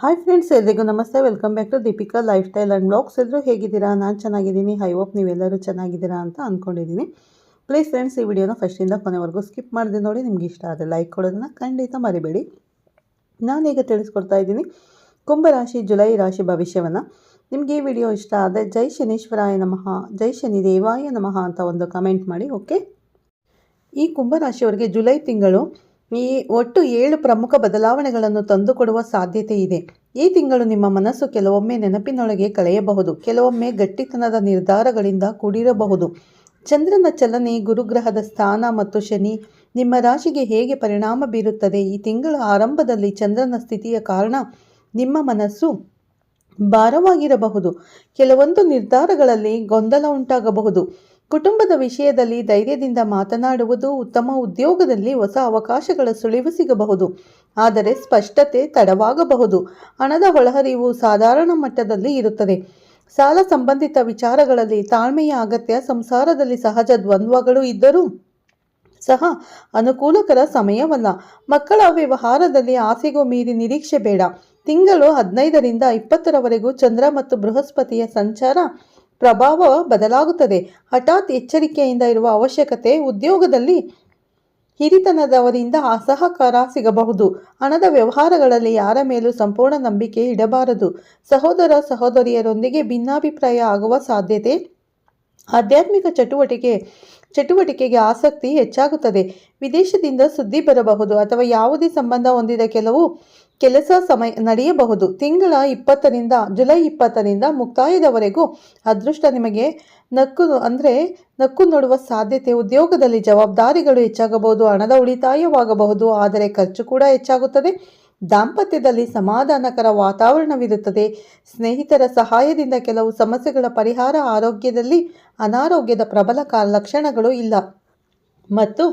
Hi friends ಎಲ್ರಿಗೂ ನಮಸ್ತೆ. Welcome back to Deepika lifestyle and blogs ಎಲ್ಲರೂ ಹೇಗಿದ್ದೀರಾ? ನಾನು ಚೆನ್ನಾಗಿದ್ದೀನಿ. ಐ ಹೋಪ್ ನೀವೆಲ್ಲರೂ ಚೆನ್ನಾಗಿದ್ದೀರಾ ಅಂತ ಅಂದ್ಕೊಂಡಿದ್ದೀನಿ ಪ್ಲೀಸ್ ಫ್ರೆಂಡ್ಸ್ ಈ ವಿಡಿಯೋನ ಫಸ್ಟಿಂದ ಕೊನೆವರೆಗೂ ಸ್ಕಿಪ್ ಮಾಡಿದೆ ನೋಡಿ, ನಿಮ್ಗೆ ಇಷ್ಟ ಆದರೆ ಲೈಕ್ ಕೊಡೋದನ್ನು ಖಂಡಿತ ಮರಿಬೇಡಿ. ನಾನೀಗ ತಿಳಿಸ್ಕೊಡ್ತಾ ಇದ್ದೀನಿ. ಕುಂಭರಾಶಿ, ಜುಲೈ ರಾಶಿ ಭವಿಷ್ಯವನ್ನು. ನಿಮಗೆ ಈ ವಿಡಿಯೋ ಇಷ್ಟ ಆದರೆ ಜೈ ಶನೀಶ್ವರಾಯ ನಮಃ, ಜೈ ಶನಿ ದೇವಾಯ ನಮಃ ಅಂತ ಒಂದು ಕಮೆಂಟ್ ಮಾಡಿ ಓಕೆ ಈ ಕುಂಭರಾಶಿಯವರಿಗೆ ಜುಲೈ ತಿಂಗಳು ಈ ಒಟ್ಟು ಏಳು ಪ್ರಮುಖ ಬದಲಾವಣೆಗಳನ್ನು ತಂದುಕೊಡುವ ಸಾಧ್ಯತೆ ಇದೆ. ಈ ತಿಂಗಳು ನಿಮ್ಮ ಮನಸ್ಸು ಕೆಲವೊಮ್ಮೆ ನೆನಪಿನೊಳಗೆ ಕಳೆಯಬಹುದು. ಕೆಲವೊಮ್ಮೆ ಗಟ್ಟಿತನದ ನಿರ್ಧಾರಗಳಿಂದ ಕೂಡಿರಬಹುದು. ಚಂದ್ರನ ಚಲನೆ, ಗುರುಗ್ರಹದ ಸ್ಥಾನ ಮತ್ತು ಶನಿ ನಿಮ್ಮ ರಾಶಿಗೆ ಹೇಗೆ ಪರಿಣಾಮ ಬೀರುತ್ತದೆ? ಈ ತಿಂಗಳ ಆರಂಭದಲ್ಲಿ ಚಂದ್ರನ ಸ್ಥಿತಿಯ ಕಾರಣ ನಿಮ್ಮ ಮನಸ್ಸು ಭಾರವಾಗಿರಬಹುದು. ಕೆಲವೊಂದು ನಿರ್ಧಾರಗಳಲ್ಲಿ ಗೊಂದಲ ಉಂಟಾಗಬಹುದು. ಕುಟುಂಬದ ವಿಷಯದಲ್ಲಿ ಧೈರ್ಯದಿಂದ ಮಾತನಾಡುವುದು ಉತ್ತಮ ಉದ್ಯೋಗದಲ್ಲಿ ಹೊಸ ಅವಕಾಶಗಳ ಸುಳಿವು ಸಿಗಬಹುದು. ಆದರೆ ಸ್ಪಷ್ಟತೆ ತಡವಾಗಬಹುದು. ಹಣದ ಒಳಹರಿವು ಸಾಧಾರಣ ಮಟ್ಟದಲ್ಲಿ ಇರುತ್ತದೆ. ಸಾಲ ಸಂಬಂಧಿತ ವಿಚಾರಗಳಲ್ಲಿ ತಾಳ್ಮೆಯ ಅಗತ್ಯ, ಸಂಸಾರದಲ್ಲಿ ಸಹಜ ದ್ವಂದ್ವಗಳು ಇದ್ದರೂ ಸಹ ಅನುಕೂಲಕರ ಸಮಯವಲ್ಲ. ಮಕ್ಕಳ ವ್ಯವಹಾರದಲ್ಲಿ ಆಸೆಗೂ ಮೀರಿ ನಿರೀಕ್ಷೆ ಬೇಡ. ತಿಂಗಳು ಹದಿನೈದರಿಂದ ಇಪ್ಪತ್ತರವರೆಗೂ ಚಂದ್ರ ಮತ್ತು ಬೃಹಸ್ಪತಿಯ ಸಂಚಾರ ಪ್ರಭಾವ ಬದಲಾಗುತ್ತದೆ. ಹಠಾತ್ ಎಚ್ಚರಿಕೆಯಿಂದ ಇರುವ ಅವಶ್ಯಕತೆ ಉದ್ಯೋಗದಲ್ಲಿ ಹಿರಿತನದವರಿಂದ ಅಸಹಕಾರ ಸಿಗಬಹುದು. ಹಣದ ವ್ಯವಹಾರಗಳಲ್ಲಿ ಯಾರ ಮೇಲೂ ಸಂಪೂರ್ಣ ನಂಬಿಕೆ ಇಡಬಾರದು. ಸಹೋದರ ಸಹೋದರಿಯರೊಂದಿಗೆ ಭಿನ್ನಾಭಿಪ್ರಾಯ ಆಗುವ ಸಾಧ್ಯತೆ ಆಧ್ಯಾತ್ಮಿಕ ಚಟುವಟಿಕೆ, ಚಟುವಟಿಕೆಗೆ ಆಸಕ್ತಿ ಹೆಚ್ಚಾಗುತ್ತದೆ. ವಿದೇಶದಿಂದ ಸುದ್ದಿ ಬರಬಹುದು ಅಥವಾ ಯಾವುದೇ ಸಂಬಂಧ ಹೊಂದಿದ ಕೆಲವು ಕೆಲಸ ಸಮಯ ನಡೆಯಬಹುದು. ತಿಂಗಳ ಇಪ್ಪತ್ತರಿಂದ, ಜುಲೈ ಇಪ್ಪತ್ತರಿಂದ ಮುಕ್ತಾಯದವರೆಗೂ ಅದೃಷ್ಟ ನಿಮಗೆ ನಕ್ಕು, ಅಂದರೆ ನಕ್ಕು ನೋಡುವ ಸಾಧ್ಯತೆ. ಉದ್ಯೋಗದಲ್ಲಿ ಜವಾಬ್ದಾರಿಗಳು ಹೆಚ್ಚಾಗಬಹುದು, ಹಣದ ಉಳಿತಾಯವಾಗಬಹುದು, ಆದರೆ ಖರ್ಚು ಕೂಡ ಹೆಚ್ಚಾಗುತ್ತದೆ. ದಾಂಪತ್ಯದಲ್ಲಿ ಸಮಾಧಾನಕರ ವಾತಾವರಣವಿರುತ್ತದೆ. ಸ್ನೇಹಿತರ ಸಹಾಯದಿಂದ ಕೆಲವು ಸಮಸ್ಯೆಗಳ ಪರಿಹಾರ ಆರೋಗ್ಯದಲ್ಲಿ ಅನಾರೋಗ್ಯದ ಪ್ರಬಲ ಲಕ್ಷಣಗಳು ಇಲ್ಲ. ಮತ್ತು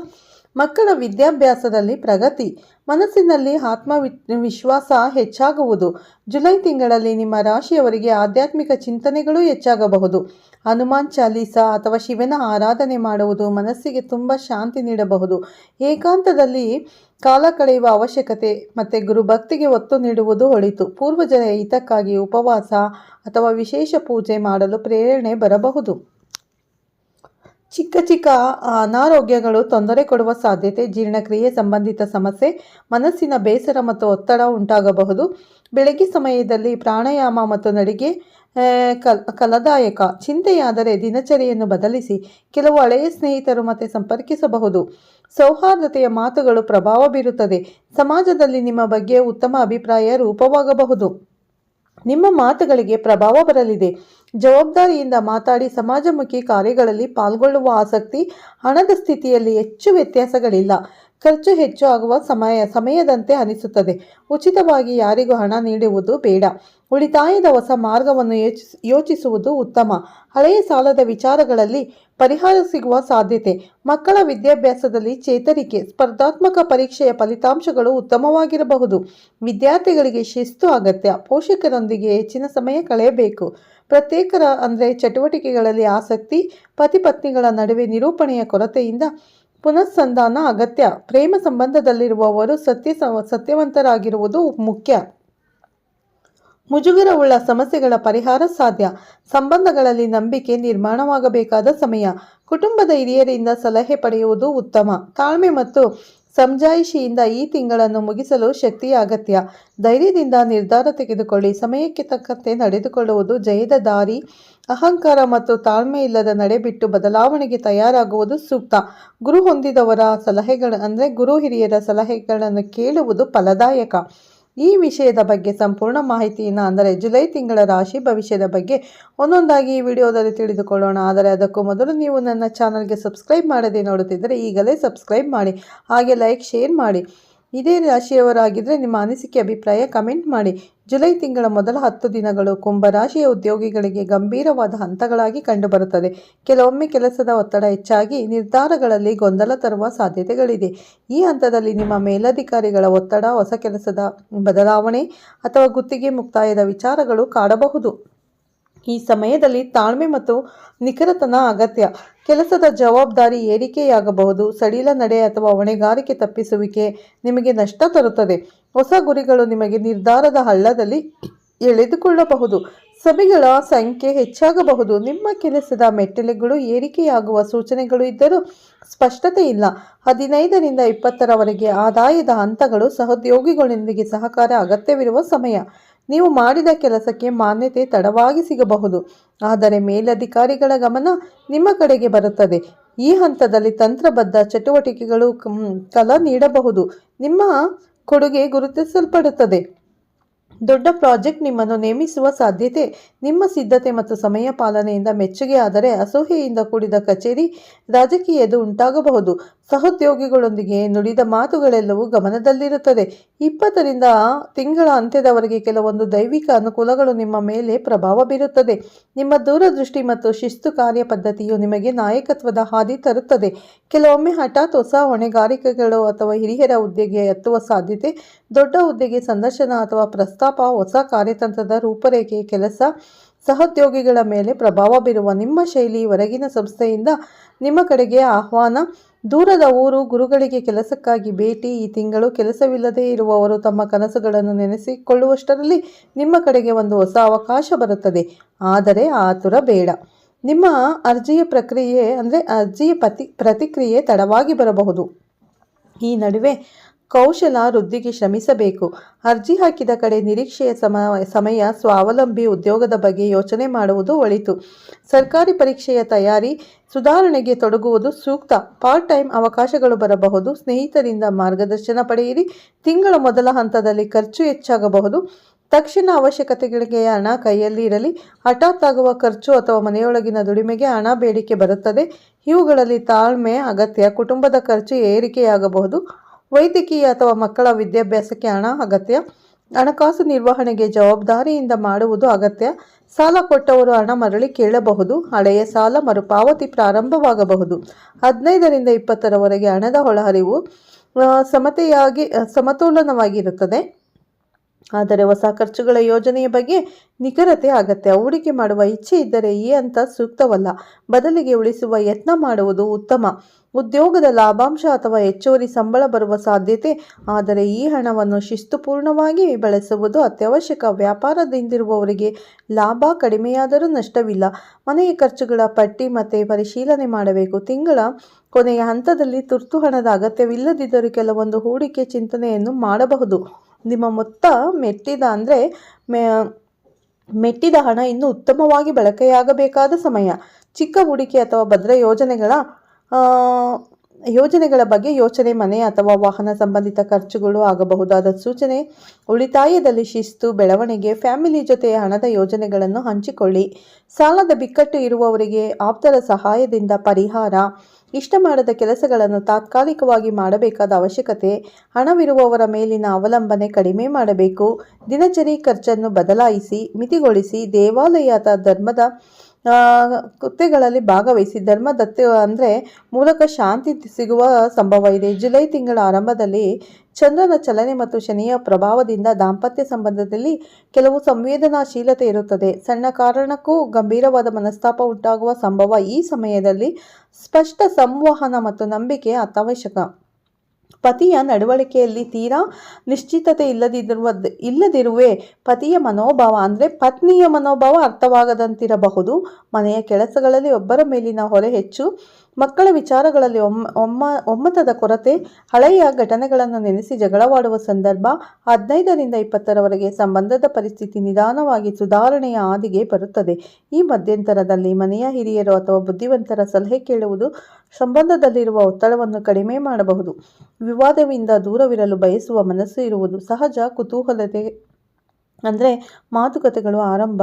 ಮಕ್ಕಳ ವಿದ್ಯಾಭ್ಯಾಸದಲ್ಲಿ ಪ್ರಗತಿ. ಮನಸ್ಸಿನಲ್ಲಿ ಆತ್ಮವಿಶ್ವಾಸ ಹೆಚ್ಚಾಗುವುದು. ಜುಲೈ ತಿಂಗಳಲ್ಲಿ ನಿಮ್ಮ ರಾಶಿಯವರಿಗೆ ಆಧ್ಯಾತ್ಮಿಕ ಚಿಂತನೆಗಳು ಹೆಚ್ಚಾಗಬಹುದು. ಹನುಮಾನ್ ಚಾಲೀಸ ಅಥವಾ ಶಿವನ ಆರಾಧನೆ ಮಾಡುವುದು ಮನಸ್ಸಿಗೆ ತುಂಬ ಶಾಂತಿ ನೀಡಬಹುದು. ಏಕಾಂತದಲ್ಲಿ ಕಾಲ ಕಳೆಯುವ ಅವಶ್ಯಕತೆ ಮತ್ತು ಗುರುಭಕ್ತಿಗೆ ಒತ್ತು ನೀಡುವುದು ಒಳಿತು. ಪೂರ್ವಜರ ಹಿತಕ್ಕಾಗಿ ಉಪವಾಸ ಅಥವಾ ವಿಶೇಷ ಪೂಜೆ ಮಾಡಲು ಪ್ರೇರಣೆ ಬರಬಹುದು. ಚಿಕ್ಕ ಚಿಕ್ಕ ಅನಾರೋಗ್ಯಗಳು ತೊಂದರೆ ಕೊಡುವ ಸಾಧ್ಯತೆ, ಜೀರ್ಣಕ್ರಿಯೆ ಸಂಬಂಧಿತ ಸಮಸ್ಯೆ, ಮನಸ್ಸಿನ ಬೇಸರ ಮತ್ತು ಒತ್ತಡ ಉಂಟಾಗಬಹುದು. ಬೆಳಗ್ಗೆ ಸಮಯದಲ್ಲಿ ಪ್ರಾಣಾಯಾಮ ಮತ್ತು ನಡಿಗೆ ಕಲ್, ಕಲದಾಯಕ ಚಿಂತೆಯಾದರೆ ದಿನಚರಿಯನ್ನು ಬದಲಿಸಿ ಕೆಲವು ಹಳೆಯ ಸ್ನೇಹಿತರು ಮತ್ತೆ ಸಂಪರ್ಕಿಸಬಹುದು. ಸೌಹಾರ್ದತೆಯ ಮಾತುಗಳು ಪ್ರಭಾವ ಬೀರುತ್ತದೆ. ಸಮಾಜದಲ್ಲಿ ನಿಮ್ಮ ಬಗ್ಗೆ ಉತ್ತಮ ಅಭಿಪ್ರಾಯ ರೂಪವಾಗಬಹುದು. ನಿಮ್ಮ ಮಾತುಗಳಿಗೆ ಪ್ರಭಾವ ಬರಲಿದೆ. ಜವಾಬ್ದಾರಿಯಿಂದ ಮಾತಾಡಿ ಸಮಾಜಮುಖಿ ಕಾರ್ಯಗಳಲ್ಲಿ ಪಾಲ್ಗೊಳ್ಳುವ ಆಸಕ್ತಿ ಹಣದ ಸ್ಥಿತಿಯಲ್ಲಿ ಹೆಚ್ಚು ವ್ಯತ್ಯಾಸಗಳಿಲ್ಲ. ಖರ್ಚು ಹೆಚ್ಚು ಆಗುವ ಸಮಯ, ಸಮಯದಂತೆ ಅನಿಸುತ್ತದೆ. ಉಚಿತವಾಗಿ ಯಾರಿಗೂ ಹಣ ನೀಡುವುದು ಬೇಡ. ಉಳಿತಾಯದ ಹೊಸ ಮಾರ್ಗವನ್ನು ಯೋಚಿಸ್ ಯೋಚಿಸುವುದು ಉತ್ತಮ. ಹಳೆಯ ಸಾಲದ ವಿಚಾರಗಳಲ್ಲಿ ಪರಿಹಾರ ಸಿಗುವ ಸಾಧ್ಯತೆ. ಮಕ್ಕಳ ವಿದ್ಯಾಭ್ಯಾಸದಲ್ಲಿ ಚೇತರಿಕೆ, ಸ್ಪರ್ಧಾತ್ಮಕ ಪರೀಕ್ಷೆಯ ಫಲಿತಾಂಶಗಳು ಉತ್ತಮವಾಗಿರಬಹುದು. ವಿದ್ಯಾರ್ಥಿಗಳಿಗೆ ಶಿಸ್ತು ಅಗತ್ಯ. ಪೋಷಕರೊಂದಿಗೆ ಹೆಚ್ಚಿನ ಸಮಯ ಕಳೆಯಬೇಕು. ಪ್ರತ್ಯೇಕರ ಅಂದರೆ ಚಟುವಟಿಕೆಗಳಲ್ಲಿ ಆಸಕ್ತಿ ಪತಿ ಪತ್ನಿಗಳ ನಡುವೆ ನಿರೂಪಣೆಯ ಕೊರತೆಯಿಂದ ಪುನಃಸಂಧಾನ ಅಗತ್ಯ. ಪ್ರೇಮ ಸಂಬಂಧದಲ್ಲಿರುವವರು ಸತ್ಯ, ಸತ್ಯವಂತರಾಗಿರುವುದು ಮುಖ್ಯ. ಮುಜುಗರವುಳ್ಳ ಸಮಸ್ಯೆಗಳ ಪರಿಹಾರ ಸಾಧ್ಯ. ಸಂಬಂಧಗಳಲ್ಲಿ ನಂಬಿಕೆ ನಿರ್ಮಾಣವಾಗಬೇಕಾದ ಸಮಯ. ಕುಟುಂಬದ ಹಿರಿಯರಿಂದ ಸಲಹೆ ಪಡೆಯುವುದು ಉತ್ತಮ. ತಾಳ್ಮೆ ಮತ್ತು ಸಮಜಾಯಿಷಿಯಿಂದ ಈ ತಿಂಗಳನ್ನು ಮುಗಿಸಲು ಶಕ್ತಿಯ ಅಗತ್ಯ. ಧೈರ್ಯದಿಂದ ನಿರ್ಧಾರ ತೆಗೆದುಕೊಳ್ಳಿ. ಸಮಯಕ್ಕೆ ತಕ್ಕಂತೆ ನಡೆದುಕೊಳ್ಳುವುದು ಜಯದ ದಾರಿ. ಅಹಂಕಾರ ಮತ್ತು ತಾಳ್ಮೆ ಇಲ್ಲದ ನಡೆ ಬಿಟ್ಟು ಬದಲಾವಣೆಗೆ ತಯಾರಾಗುವುದು ಸೂಕ್ತ. ಗುರು ಹೊಂದಿದವರ ಸಲಹೆಗಳ, ಅಂದರೆ ಗುರು ಹಿರಿಯರ ಸಲಹೆಗಳನ್ನು ಕೇಳುವುದು ಫಲದಾಯಕ. ಈ ವಿಷಯದ ಬಗ್ಗೆ ಸಂಪೂರ್ಣ ಮಾಹಿತಿಯನ್ನು, ಅಂದರೆ ಜುಲೈ ತಿಂಗಳ ರಾಶಿ ಭವಿಷ್ಯದ ಬಗ್ಗೆ ಒಂದೊಂದಾಗಿ ಈ ವಿಡಿಯೋದಲ್ಲಿ ತಿಳಿದುಕೊಳ್ಳೋಣ. ಆದರೆ ಅದಕ್ಕೂ ಮೊದಲು ನೀವು ನನ್ನ ಚಾನಲ್ಗೆ ಸಬ್ಸ್ಕ್ರೈಬ್ ಮಾಡದೆ ನೋಡುತ್ತಿದ್ದರೆ ಈಗಲೇ ಸಬ್ಸ್ಕ್ರೈಬ್ ಮಾಡಿ, ಹಾಗೆ ಲೈಕ್, ಶೇರ್ ಮಾಡಿ. ಇದೇ ರಾಶಿಯವರಾಗಿದ್ದರೆ ನಿಮ್ಮ ಅನಿಸಿಕೆ ಅಭಿಪ್ರಾಯ ಕಮೆಂಟ್ ಮಾಡಿ. ಜುಲೈ ತಿಂಗಳ ಮೊದಲ ಹತ್ತು ದಿನಗಳು ಕುಂಭರಾಶಿಯ ಉದ್ಯೋಗಿಗಳಿಗೆ ಗಂಭೀರವಾದ ಹಂತಗಳಾಗಿ ಕಂಡುಬರುತ್ತದೆ. ಕೆಲವೊಮ್ಮೆ ಕೆಲಸದ ಒತ್ತಡ ಹೆಚ್ಚಾಗಿ ನಿರ್ಧಾರಗಳಲ್ಲಿ ಗೊಂದಲ ತರುವ ಸಾಧ್ಯತೆಗಳಿದೆ. ಈ ಹಂತದಲ್ಲಿ ನಿಮ್ಮ ಮೇಲಧಿಕಾರಿಗಳ ಒತ್ತಡ, ಹೊಸ ಕೆಲಸದ ಬದಲಾವಣೆ ಅಥವಾ ಗುತ್ತಿಗೆ ಮುಕ್ತಾಯದ ವಿಚಾರಗಳು ಕಾಡಬಹುದು. ಈ ಸಮಯದಲ್ಲಿ ತಾಳ್ಮೆ ಮತ್ತು ನಿಖರತನ ಅಗತ್ಯ. ಕೆಲಸದ ಜವಾಬ್ದಾರಿ ಏರಿಕೆಯಾಗಬಹುದು. ಸಡಿಲ ನಡೆ ಅಥವಾ ಹೊಣೆಗಾರಿಕೆ ತಪ್ಪಿಸುವಿಕೆ ನಿಮಗೆ ನಷ್ಟ ತರುತ್ತದೆ. ಹೊಸ ಗುರಿಗಳು ನಿಮಗೆ ನಿರ್ಧಾರದ ಹಳ್ಳದಲ್ಲಿ ಎಳೆದುಕೊಳ್ಳಬಹುದು. ಸಭೆಗಳ ಸಂಖ್ಯೆ ಹೆಚ್ಚಾಗಬಹುದು. ನಿಮ್ಮ ಕೆಲಸದ ಮೆಟ್ಟಿಲುಗಳು ಏರಿಕೆಯಾಗುವ ಸೂಚನೆಗಳು ಇದ್ದರೂ ಸ್ಪಷ್ಟತೆ ಇಲ್ಲ. ಹದಿನೈದರಿಂದ ಇಪ್ಪತ್ತರವರೆಗೆ ಆದಾಯದ ಹಂತಗಳು ಸಹೋದ್ಯೋಗಿಗಳೊಂದಿಗೆ ಸಹಕಾರ ಅಗತ್ಯವಿರುವ ಸಮಯ. ನೀವು ಮಾಡಿದ ಕೆಲಸಕ್ಕೆ ಮಾನ್ಯತೆ ತಡವಾಗಿ ಸಿಗಬಹುದು. ಆದರೆ ಮೇಲಧಿಕಾರಿಗಳ ಗಮನ ನಿಮ್ಮ ಕಡೆಗೆ ಬರುತ್ತದೆ. ಈ ಹಂತದಲ್ಲಿ ತಂತ್ರಬದ್ಧ ಚಟುವಟಿಕೆಗಳು ಕಲ ನೀಡಬಹುದು. ನಿಮ್ಮ ಕೊಡುಗೆ ಗುರುತಿಸಲ್ಪಡುತ್ತದೆ. ದೊಡ್ಡ ಪ್ರಾಜೆಕ್ಟ್ ನಿಮ್ಮನ್ನು ನೇಮಿಸುವ ಸಾಧ್ಯತೆ, ನಿಮ್ಮ ಸಿದ್ಧತೆ ಮತ್ತು ಸಮಯ ಪಾಲನೆಯಿಂದ ಮೆಚ್ಚುಗೆ ಆದರೆ ಅಸೂಹೆಯಿಂದ ಕೂಡಿದ ಕಚೇರಿ ರಾಜಕೀಯದು ಉಂಟಾಗಬಹುದು. ಸಹೋದ್ಯೋಗಿಗಳೊಂದಿಗೆ ನುಡಿದ ಮಾತುಗಳೆಲ್ಲವೂ ಗಮನದಲ್ಲಿರುತ್ತದೆ. ಇಪ್ಪತ್ತರಿಂದ ತಿಂಗಳ ಅಂತ್ಯದವರೆಗೆ ಕೆಲವೊಂದು ದೈವಿಕ ಅನುಕೂಲಗಳು ನಿಮ್ಮ ಮೇಲೆ ಪ್ರಭಾವ ಬೀರುತ್ತದೆ. ನಿಮ್ಮ ದೂರದೃಷ್ಟಿ ಮತ್ತು ಶಿಸ್ತು ಕಾರ್ಯ ಪದ್ಧತಿಯು ನಿಮಗೆ ನಾಯಕತ್ವದ ಹಾದಿ ತರುತ್ತದೆ. ಕೆಲವೊಮ್ಮೆ ಹಠಾತ್ ಹೊಸ ಹೊಣೆಗಾರಿಕೆಗಳು ಅಥವಾ ಹಿರಿಯರ ಹುದ್ದೆಗೆ ಎತ್ತುವ ಸಾಧ್ಯತೆ, ದೊಡ್ಡ ಹುದ್ದೆಗೆ ಸಂದರ್ಶನ ಅಥವಾ ಪ್ರಸ್ತಾಪ, ಹೊಸ ಕಾರ್ಯತಂತ್ರದ ರೂಪರೇಖೆ, ಕೆಲಸ, ಸಹೋದ್ಯೋಗಿಗಳ ಮೇಲೆ ಪ್ರಭಾವ ಬೀರುವ ನಿಮ್ಮ ಶೈಲಿ, ಹೊರಗಿನ ಸಂಸ್ಥೆಯಿಂದ ನಿಮ್ಮ ಕಡೆಗೆ ಆಹ್ವಾನ ದೂರದ ಊರು ಗುರುಗಳಿಗೆ ಕೆಲಸಕ್ಕಾಗಿ ಭೇಟಿ, ಈ ತಿಂಗಳು ಕೆಲಸವಿಲ್ಲದೆ ಇರುವವರು ತಮ್ಮ ಕನಸುಗಳನ್ನು ನೆನೆಸಿಕೊಳ್ಳುವಷ್ಟರಲ್ಲಿ ನಿಮ್ಮ ಕಡೆಗೆ ಒಂದು ಹೊಸ ಅವಕಾಶ ಬರುತ್ತದೆ. ಆದರೆ ಆತುರ ಬೇಡ. ನಿಮ್ಮ ಅರ್ಜಿಯ ಪ್ರಕ್ರಿಯೆ ಅಂದರೆ ಅರ್ಜಿಯ ಪ್ರತಿ, ಪ್ರತಿಕ್ರಿಯೆ ತಡವಾಗಿ ಬರಬಹುದು. ಈ ನಡುವೆ ಕೌಶಲ ವೃದ್ಧಿಗೆ ಶ್ರಮಿಸಬೇಕು. ಅರ್ಜಿ ಹಾಕಿದ ಕಡೆ ನಿರೀಕ್ಷೆಯ ಸಮ, ಸಮಯ ಸ್ವಾವಲಂಬಿ ಉದ್ಯೋಗದ ಬಗ್ಗೆ ಯೋಚನೆ ಮಾಡುವುದು ಒಳಿತು. ಸರ್ಕಾರಿ ಪರೀಕ್ಷೆಯ ತಯಾರಿ, ಸುಧಾರಣೆಗೆ ತೊಡಗುವುದು ಸೂಕ್ತ. ಪಾರ್ಟ್ ಟೈಮ್ ಅವಕಾಶಗಳು ಬರಬಹುದು. ಸ್ನೇಹಿತರಿಂದ ಮಾರ್ಗದರ್ಶನ ಪಡೆಯಿರಿ. ತಿಂಗಳ ಮೊದಲ ಹಂತದಲ್ಲಿ ಖರ್ಚು ಹೆಚ್ಚಾಗಬಹುದು. ತಕ್ಷಣ ಅವಶ್ಯಕತೆಗಳಿಗೆ ಹಣ ಕೈಯಲ್ಲಿ ಇರಲಿ. ಹಠಾತ್ ಆಗುವ ಖರ್ಚು ಅಥವಾ ಮನೆಯೊಳಗಿನ ದುಡಿಮೆಗೆ ಹಣ ಬೇಡಿಕೆ ಬರುತ್ತದೆ. ಇವುಗಳಲ್ಲಿ ತಾಳ್ಮೆ, ಅಗತ್ಯ, ಕುಟುಂಬದ ಖರ್ಚು ಏರಿಕೆಯಾಗಬಹುದು. ವೈದ್ಯಕೀಯ ಅಥವಾ ಮಕ್ಕಳ ವಿದ್ಯಾಭ್ಯಾಸಕ್ಕೆ ಹಣ ಅಗತ್ಯ. ಹಣಕಾಸು ನಿರ್ವಹಣೆಗೆ ಜವಾಬ್ದಾರಿಯಿಂದ ಮಾಡುವುದು ಅಗತ್ಯ. ಸಾಲ ಕೊಟ್ಟವರು ಹಣ ಮರಳಿ ಕೇಳಬಹುದು. ಹಳೆಯ ಸಾಲ ಮರುಪಾವತಿ ಪ್ರಾರಂಭವಾಗಬಹುದು. ಹದಿನೈದರಿಂದ ಇಪ್ಪತ್ತರವರೆಗೆ ಹಣದ ಒಳಹರಿವು ಸಮತೆಯಾಗಿ, ಸಮತೋಲನವಾಗಿರುತ್ತದೆ. ಆದರೆ ಹೊಸ ಖರ್ಚುಗಳ ಯೋಜನೆಯ ಬಗ್ಗೆ ನಿಖರತೆ ಅಗತ್ಯ ಹೂಡಿಕೆ ಮಾಡುವ ಇಚ್ಛೆ ಇದ್ದರೆ ಈ ಹಂತ ಸೂಕ್ತವಲ್ಲ. ಬದಲಿಗೆ ಉಳಿಸುವ ಯತ್ನ ಮಾಡುವುದು ಉತ್ತಮ. ಉದ್ಯೋಗದ ಲಾಭಾಂಶ ಅಥವಾ ಹೆಚ್ಚುವರಿ ಸಂಬಳ ಬರುವ ಸಾಧ್ಯತೆ, ಆದರೆ ಈ ಹಣವನ್ನು ಶಿಸ್ತುಪೂರ್ಣವಾಗಿ ಬಳಸುವುದು ಅತ್ಯವಶ್ಯಕ. ವ್ಯಾಪಾರದಿಂದಿರುವವರಿಗೆ ಲಾಭ ಕಡಿಮೆಯಾದರೂ ನಷ್ಟವಿಲ್ಲ. ಮನೆಯ ಖರ್ಚುಗಳ ಪಟ್ಟಿ ಮತ್ತು ಪರಿಶೀಲನೆ ಮಾಡಬೇಕು. ತಿಂಗಳ ಕೊನೆಯ ಹಂತದಲ್ಲಿ ತುರ್ತು ಹಣದ ಅಗತ್ಯವಿಲ್ಲದಿದ್ದರೂ ಕೆಲವೊಂದು ಹೂಡಿಕೆ ಚಿಂತನೆಯನ್ನು ಮಾಡಬಹುದು. ನಿಮ್ಮ ಮೊತ್ತ ಮೆಟ್ಟಿದ ಅಂದರೆ ಮೆಟ್ಟಿದ ಹಣ ಇನ್ನೂ ಉತ್ತಮವಾಗಿ ಬಳಕೆಯಾಗಬೇಕಾದ ಸಮಯ. ಚಿಕ್ಕ ಹೂಡಿಕೆ ಅಥವಾ ಭದ್ರ ಯೋಜನೆಗಳ ಯೋಜನೆಗಳ ಬಗ್ಗೆ ಯೋಚನೆ ಮನೆ ಅಥವಾ ವಾಹನ ಸಂಬಂಧಿತ ಖರ್ಚುಗಳು ಆಗಬಹುದಾದ ಸೂಚನೆ, ಉಳಿತಾಯದಲ್ಲಿ ಶಿಸ್ತು, ಬೆಳವಣಿಗೆ, ಫ್ಯಾಮಿಲಿ ಜೊತೆ ಹಣದ ಯೋಜನೆಗಳನ್ನು ಹಂಚಿಕೊಳ್ಳಿ. ಸಾಲದ ಬಿಕ್ಕಟ್ಟು ಇರುವವರಿಗೆ ಆಪ್ತರ ಸಹಾಯದಿಂದ ಪರಿಹಾರ ಇಷ್ಟ ಮಾಡದ ಕೆಲಸಗಳನ್ನು ತಾತ್ಕಾಲಿಕವಾಗಿ ಮಾಡಬೇಕಾದ ಅವಶ್ಯಕತೆ, ಹಣವಿರುವವರ ಮೇಲಿನ ಅವಲಂಬನೆ ಕಡಿಮೆ ಮಾಡಬೇಕು. ದಿನಚರಿ ಖರ್ಚನ್ನು ಬದಲಾಯಿಸಿ, ಮಿತಿಗೊಳಿಸಿ ದೇವಾಲಯದ ಧರ್ಮದ ಕೃತ್ಯಗಳಲ್ಲಿ ಭಾಗವಹಿಸಿ ಧರ್ಮದತ್ತ ಅಂದರೆ ಮೂಲಕ ಶಾಂತಿ ಸಿಗುವ ಸಂಭವ ಇದೆ. ಜುಲೈ ತಿಂಗಳ ಆರಂಭದಲ್ಲಿ ಚಂದ್ರನ ಚಲನೆ ಮತ್ತು ಶನಿಯ ಪ್ರಭಾವದಿಂದ ದಾಂಪತ್ಯ ಸಂಬಂಧದಲ್ಲಿ ಕೆಲವು ಸಂವೇದನಾಶೀಲತೆ ಇರುತ್ತದೆ. ಸಣ್ಣ ಕಾರಣಕ್ಕೂ ಗಂಭೀರವಾದ ಮನಸ್ತಾಪ ಉಂಟಾಗುವ ಸಂಭವ ಈ ಸಮಯದಲ್ಲಿ ಸ್ಪಷ್ಟ ಸಂವಹನ ಮತ್ತು ನಂಬಿಕೆ ಅತ್ಯವಶ್ಯಕ. ಪತಿಯ ನಡವಳಿಕೆಯಲ್ಲಿ ತೀರಾ ನಿಶ್ಚಿತತೆ ಇಲ್ಲದಿರುವ ಇಲ್ಲದಿರುವೆ ಪತಿಯ ಮನೋಭಾವ ಅಂದರೆ ಪತ್ನಿಯ ಮನೋಭಾವ ಅರ್ಥವಾಗದಂತಿರಬಹುದು. ಮನೆಯ ಕೆಲಸಗಳಲ್ಲಿ ಒಬ್ಬರ ಮೇಲಿನ ಹೊರೆ ಹೆಚ್ಚು. ಮಕ್ಕಳ ವಿಚಾರಗಳಲ್ಲಿ ಒಮ್ಮ ಒಮ್ಮ, ಒಮ್ಮತದ ಕೊರತೆ, ಹಳೆಯ ಘಟನೆಗಳನ್ನು ನೆನೆಸಿ ಜಗಳವಾಡುವ ಸಂದರ್ಭ, ಹದಿನೈದರಿಂದ ಇಪ್ಪತ್ತರವರೆಗೆ ಸಂಬಂಧದ ಪರಿಸ್ಥಿತಿ ನಿಧಾನವಾಗಿ ಸುಧಾರಣೆಯ ಹಾದಿಗೆ ಬರುತ್ತದೆ. ಈ ಮಧ್ಯಂತರದಲ್ಲಿ ಮನೆಯ ಹಿರಿಯರು ಅಥವಾ ಬುದ್ಧಿವಂತರ ಸಲಹೆ ಕೇಳುವುದು ಸಂಬಂಧದಲ್ಲಿರುವ ಒತ್ತಡವನ್ನು ಕಡಿಮೆ ಮಾಡಬಹುದು. ವಿವಾದದಿಂದ ದೂರವಿರಲು ಬಯಸುವ ಮನಸ್ಸು ಇರುವುದು ಸಹಜ ಕುತೂಹಲತೆ ಅಂದರೆ ಮಾತುಕತೆಗಳು ಆರಂಭ.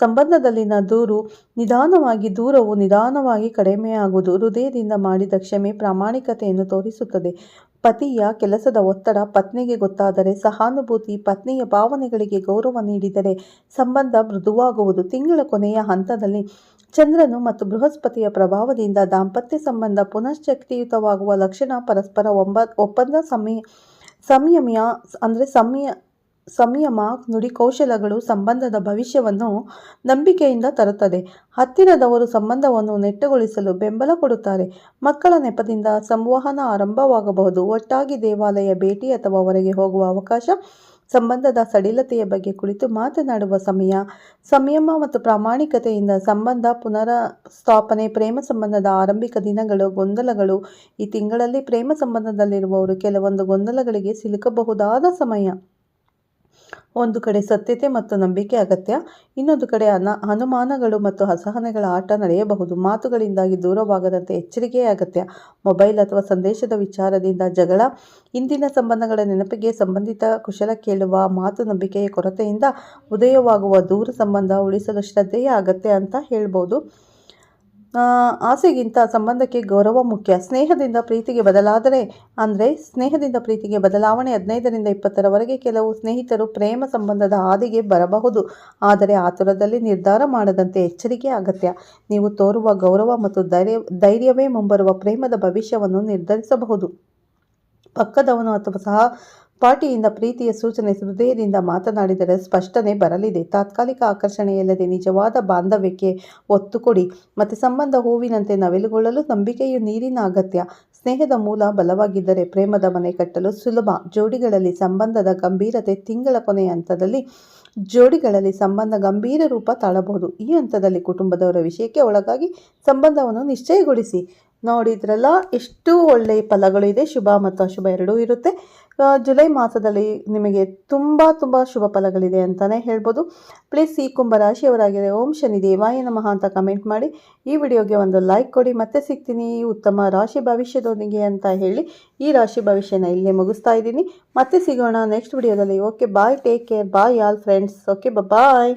ಸಂಬಂಧದಲ್ಲಿನ ದೂರು, ನಿಧಾನವಾಗಿ ದೂರವು ನಿಧಾನವಾಗಿ ಕಡಿಮೆಯಾಗುವುದು ಹೃದಯದಿಂದ ಮಾಡಿದ ಕ್ಷಮೆ ಪ್ರಾಮಾಣಿಕತೆಯನ್ನು ತೋರಿಸುತ್ತದೆ. ಪತಿಯ ಕೆಲಸದ ಒತ್ತಡ ಪತ್ನಿಗೆ ಗೊತ್ತಾದರೆ, ಸಹಾನುಭೂತಿ ಪತ್ನಿಯ ಭಾವನೆಗಳಿಗೆ ಗೌರವ ನೀಡಿದರೆ ಸಂಬಂಧ ಮೃದುವಾಗುವುದು. ತಿಂಗಳ ಕೊನೆಯ ಹಂತದಲ್ಲಿ ಚಂದ್ರನು ಮತ್ತು ಬೃಹಸ್ಪತಿಯ ಪ್ರಭಾವದಿಂದ ದಾಂಪತ್ಯ ಸಂಬಂಧ ಪುನಶ್ಚಕ್ತಿಯುತವಾಗುವ ಲಕ್ಷಣ ಪರಸ್ಪರ ಒಂಬ, ಒಪ್ಪಂದ ಸಮಯ, ಸಂಯಮಿಯ, ಅಂದರೆ ಸಮಯ ಸಂಯಮ, ನುಡಿ ಕೌಶಲಗಳು ಸಂಬಂಧದ ಭವಿಷ್ಯವನ್ನು ನಂಬಿಕೆಯಿಂದ ತರುತ್ತದೆ. ಹತ್ತಿರದವರು ಸಂಬಂಧವನ್ನು ನೆಟ್ಟಗೊಳಿಸಲು ಬೆಂಬಲ ಕೊಡುತ್ತಾರೆ. ಮಕ್ಕಳ ನೆಪದಿಂದ ಸಂವಹನ ಆರಂಭವಾಗಬಹುದು. ಒಟ್ಟಾಗಿ ದೇವಾಲಯ, ಭೇಟಿ ಅಥವಾ ಹೊರಗೆ ಹೋಗುವ ಅವಕಾಶ, ಸಂಬಂಧದ ಸಡಿಲತೆಯ ಬಗ್ಗೆ ಕುಳಿತು ಮಾತನಾಡುವ ಸಮಯ, ಸಂಯಮ ಮತ್ತು ಪ್ರಾಮಾಣಿಕತೆಯಿಂದ ಸಂಬಂಧ ಪುನರ ಸ್ಥಾಪನೆ ಪ್ರೇಮ ಸಂಬಂಧದ ಆರಂಭಿಕ ದಿನಗಳು, ಗೊಂದಲಗಳು. ಈ ತಿಂಗಳಲ್ಲಿ ಪ್ರೇಮ ಸಂಬಂಧದಲ್ಲಿರುವವರು ಕೆಲವೊಂದು ಗೊಂದಲಗಳಿಗೆ ಸಿಲುಕಬಹುದಾದ ಸಮಯ. ಒಂದು ಕಡೆ ಸತ್ಯತೆ ಮತ್ತು ನಂಬಿಕೆ ಅಗತ್ಯ, ಇನ್ನೊಂದು ಕಡೆ ಅನ, ಅನುಮಾನಗಳು ಮತ್ತು ಅಸಹನೆಗಳ ಆಟ ನಡೆಯಬಹುದು. ಮಾತುಗಳಿಂದಾಗಿ ದೂರವಾಗದಂತೆ ಎಚ್ಚರಿಕೆಯೇ ಅಗತ್ಯ. ಮೊಬೈಲ್ ಅಥವಾ ಸಂದೇಶದ ವಿಚಾರದಿಂದ ಜಗಳ, ಇಂದಿನ ಸಂಬಂಧಗಳ ನೆನಪಿಗೆ ಸಂಬಂಧಿತ ಕುಶಲ ಕೇಳುವ, ಮಾತು ನಂಬಿಕೆಯ ಕೊರತೆಯಿಂದ ಉದಯವಾಗುವ ದೂರ ಸಂಬಂಧ ಉಳಿಸಲು ಶ್ರದ್ಧೆಯ ಅಗತ್ಯ ಅಂತ ಹೇಳ್ಬೋದು. ಆಸೆಗಿಂತ ಸಂಬಂಧಕ್ಕೆ ಗೌರವ ಮುಖ್ಯ. ಸ್ನೇಹದಿಂದ ಪ್ರೀತಿಗೆ ಬದಲಾದರೆ, ಅಂದರೆ ಸ್ನೇಹದಿಂದ ಪ್ರೀತಿಗೆ ಬದಲಾವಣೆ ಹದಿನೈದರಿಂದ ಇಪ್ಪತ್ತರವರೆಗೆ ಕೆಲವು ಸ್ನೇಹಿತರು ಪ್ರೇಮ ಸಂಬಂಧದ ಹಾದಿಗೆ ಬರಬಹುದು. ಆದರೆ ಆತುರದಲ್ಲಿ ನಿರ್ಧಾರ ಮಾಡದಂತೆ ಎಚ್ಚರಿಕೆ ಅಗತ್ಯ. ನೀವು ತೋರುವ ಗೌರವ ಮತ್ತು ಧೈರ್ಯ, ಧೈರ್ಯವೇ ಮುಂಬರುವ ಪ್ರೇಮದ ಭವಿಷ್ಯವನ್ನು ನಿರ್ಧರಿಸಬಹುದು. ಪಕ್ಕದವನು ಅಥವಾ ಸಹ ಪಾರ್ಟಿಯಿಂದ ಪ್ರೀತಿಯ ಸೂಚನೆ ಹೃದಯದಿಂದ ಮಾತನಾಡಿದರೆ ಸ್ಪಷ್ಟನೆ ಬರಲಿದೆ. ತಾತ್ಕಾಲಿಕ ಆಕರ್ಷಣೆಯಲ್ಲದೆ ನಿಜವಾದ ಬಾಂಧವ್ಯಕ್ಕೆ ಒತ್ತು ಕೊಡಿ ಮತ್ತು ಸಂಬಂಧ ಹೂವಿನಂತೆ ನವಿಲುಗೊಳ್ಳಲು ನಂಬಿಕೆಯು ನೀರಿನ ಅಗತ್ಯ. ಸ್ನೇಹದ ಮೂಲ ಬಲವಾಗಿದ್ದರೆ ಪ್ರೇಮದ ಮನೆ ಕಟ್ಟಲು ಸುಲಭ. ಜೋಡಿಗಳಲ್ಲಿ ಸಂಬಂಧದ ಗಂಭೀರತೆ ತಿಂಗಳ ಕೊನೆಯ ಹಂತದಲ್ಲಿ ಜೋಡಿಗಳಲ್ಲಿ ಸಂಬಂಧ ಗಂಭೀರ ರೂಪ ತಾಳಬಹುದು. ಈ ಹಂತದಲ್ಲಿ ಕುಟುಂಬದವರ ವಿಷಯಕ್ಕೆ ಒಳಗಾಗಿ ಸಂಬಂಧವನ್ನು ನಿಶ್ಚಯಗೊಳಿಸಿ. ನೋಡಿದ್ರಲ್ಲ, ಎಷ್ಟು ಒಳ್ಳೆಯ ಫಲಗಳು ಇದೆ. ಶುಭ ಮತ್ತು ಅಶುಭ ಎರಡೂ ಇರುತ್ತೆ. ಜುಲೈ ಮಾಸದಲ್ಲಿ ನಿಮಗೆ ತುಂಬ ತುಂಬ ಶುಭ ಫಲಗಳಿದೆ ಅಂತಲೇ ಹೇಳ್ಬೋದು. ಪ್ಲೀಸ್ ಈ ಕುಂಭ ರಾಶಿಯವರಾಗಿದೆ ಓಂ ಶನಿ ದೇವಾಯ ನಮಃ ಅಂತ ಕಮೆಂಟ್ ಮಾಡಿ. ಈ ವಿಡಿಯೋಗೆ ಒಂದು ಲೈಕ್ ಕೊಡಿ, ಮತ್ತೆ ಸಿಗ್ತೀನಿ. ಉತ್ತಮ ರಾಶಿ ಭವಿಷ್ಯದೊಂದಿಗೆ ಅಂತ ಹೇಳಿ ಈ ರಾಶಿ ಭವಿಷ್ಯನ ಇಲ್ಲೇ ಮುಗಿಸ್ತಾ ಇದ್ದೀನಿ. ಮತ್ತೆ ಸಿಗೋಣ ನೆಕ್ಸ್ಟ್ ವಿಡಿಯೋದಲ್ಲಿ. Okay bye take care bye all friends okay bye